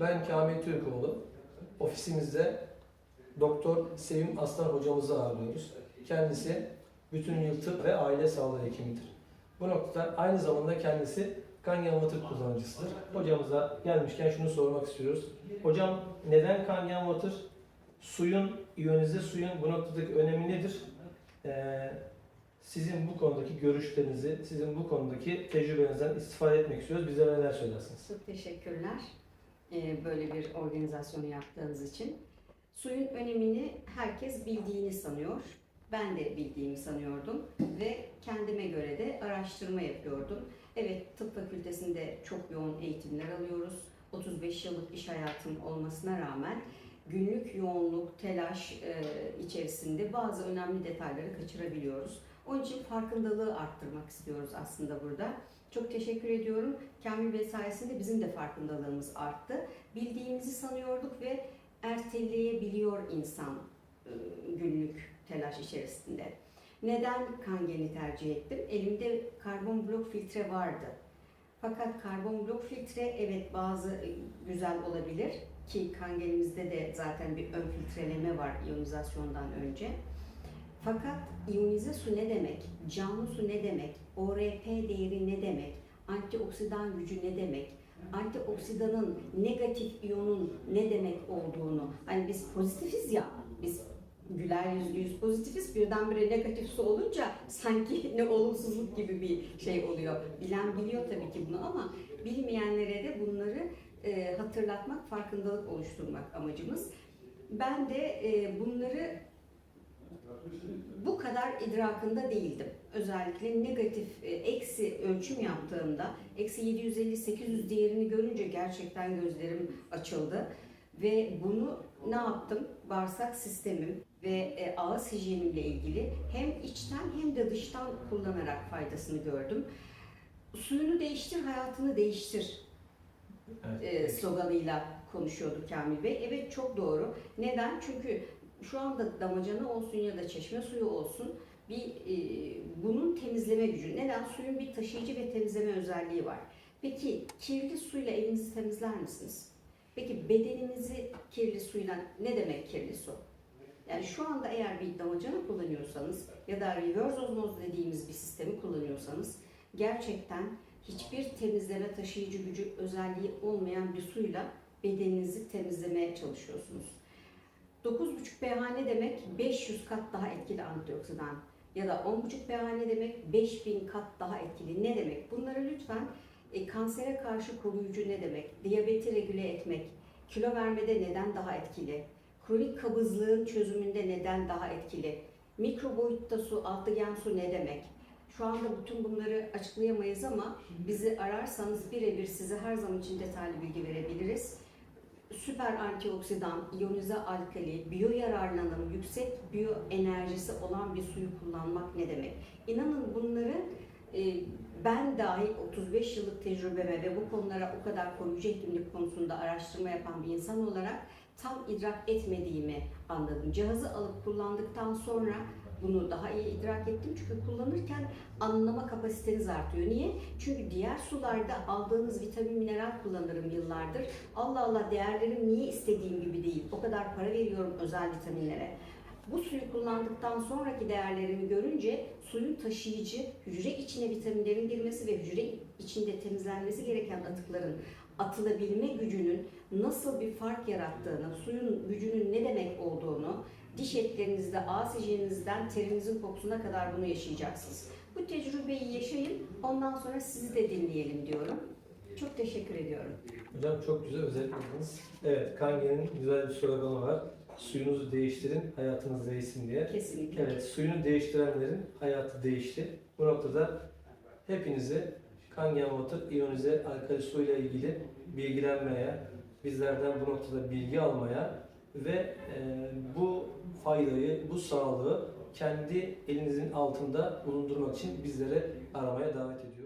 Ben Kamil Türkoğlu. Ofisimizde Doktor Sevim Aslan hocamızı ağırlıyoruz. Kendisi bütün yıl tıp ve aile sağlığı hekimidir. Bu noktada aynı zamanda kendisi kan yanmatır kullanıcısıdır. Hocamıza gelmişken şunu sormak istiyoruz. Hocam neden kan yanmatır? Suyun, iyonize suyun bu noktadaki önemi nedir? Ee, sizin bu konudaki görüşlerinizi, sizin bu konudaki tecrübenizden istifade etmek istiyoruz. Bize neler söylersiniz? Çok teşekkürler böyle bir organizasyonu yaptığınız için. Suyun önemini herkes bildiğini sanıyor. Ben de bildiğimi sanıyordum ve kendime göre de araştırma yapıyordum. Evet tıp fakültesinde çok yoğun eğitimler alıyoruz. 35 yıllık iş hayatım olmasına rağmen günlük yoğunluk, telaş e, içerisinde bazı önemli detayları kaçırabiliyoruz. Onun için farkındalığı arttırmak istiyoruz aslında burada. Çok teşekkür ediyorum. Kamil Bey sayesinde bizim de farkındalığımız arttı. Bildiğimizi sanıyorduk ve erteleyebiliyor insan e, günlük telaş içerisinde. Neden kan geni tercih ettim? Elimde karbon blok filtre vardı. Fakat karbon blok filtre evet bazı e, güzel olabilir ki kan genimizde de zaten bir ön filtreleme var iyonizasyondan önce. Fakat iyonize su ne demek? Canlı su ne demek? ORP değeri ne demek? Antioksidan gücü ne demek? Antioksidanın negatif iyonun ne demek olduğunu hani biz pozitifiz ya biz güler yüzlü yüz pozitifiz birdenbire negatif su olunca sanki ne olumsuzluk gibi bir şey oluyor. Bilen biliyor tabii ki bunu ama bilmeyenlere de bunları e, hatırlatmak, farkındalık oluşturmak amacımız. Ben de e, bunları bu kadar idrakında değildim. Özellikle negatif, e, eksi ölçüm yaptığımda, eksi 750-800 değerini görünce gerçekten gözlerim açıldı. Ve bunu ne yaptım? Bağırsak sistemim ve e, ağız hijyenimle ilgili hem içten hem de dıştan kullanarak faydasını gördüm. Suyunu değiştir, hayatını değiştir e, sloganıyla konuşuyordu Kamil Bey. Evet çok doğru. Neden? Çünkü şu anda damacana olsun ya da çeşme suyu olsun bir e, bunun temizleme gücü. Neden? Suyun bir taşıyıcı ve temizleme özelliği var. Peki kirli suyla evinizi temizler misiniz? Peki bedeninizi kirli suyla ne demek kirli su? Yani şu anda eğer bir damacana kullanıyorsanız ya da reverse osmoz dediğimiz bir sistemi kullanıyorsanız gerçekten hiçbir temizleme taşıyıcı gücü özelliği olmayan bir suyla bedeninizi temizlemeye çalışıyorsunuz. 9,5 pH ne demek? 500 kat daha etkili antioksidan. Ya da 10,5 pH ne demek? 5000 kat daha etkili. Ne demek? Bunları lütfen e, kansere karşı koruyucu ne demek? Diyabeti regüle etmek, kilo vermede neden daha etkili? Kronik kabızlığın çözümünde neden daha etkili? Mikro boyutta su, altıgen su ne demek? Şu anda bütün bunları açıklayamayız ama bizi ararsanız birebir size her zaman için detaylı bilgi verebiliriz. Süper antioksidan, iyonize alkali, biyo yararlanım, yüksek biyo enerjisi olan bir suyu kullanmak ne demek? İnanın bunları e, ben dahi 35 yıllık tecrübeme ve bu konulara o kadar koruyucu hekimlik konusunda araştırma yapan bir insan olarak tam idrak etmediğimi anladım. Cihazı alıp kullandıktan sonra bunu daha iyi idrak ettim. Çünkü kullanırken anlama kapasiteniz artıyor. Niye? Çünkü diğer sularda aldığınız vitamin mineral kullanırım yıllardır. Allah Allah değerlerim niye istediğim gibi değil. O kadar para veriyorum özel vitaminlere. Bu suyu kullandıktan sonraki değerlerimi görünce suyun taşıyıcı, hücre içine vitaminlerin girmesi ve hücre içinde temizlenmesi gereken atıkların atılabilme gücünün nasıl bir fark yarattığını, suyun gücünün ne demek olduğunu, diş etlerinizde, ağız hijyeninizden terinizin kokusuna kadar bunu yaşayacaksınız. Bu tecrübeyi yaşayın, ondan sonra sizi de dinleyelim diyorum. Çok teşekkür ediyorum. Hocam çok güzel özetlediniz. Evet, Kange'nin güzel bir sloganı var. Suyunuzu değiştirin, hayatınız değişsin diye. Kesinlikle. Evet, suyunu değiştirenlerin hayatı değişti. Bu noktada hepinizi Kangen Water iyonize alkali suyla ilgili bilgilenmeye, bizlerden bu noktada bilgi almaya ve e, bu faydayı, bu sağlığı kendi elinizin altında bulundurmak için bizlere aramaya davet ediyorum.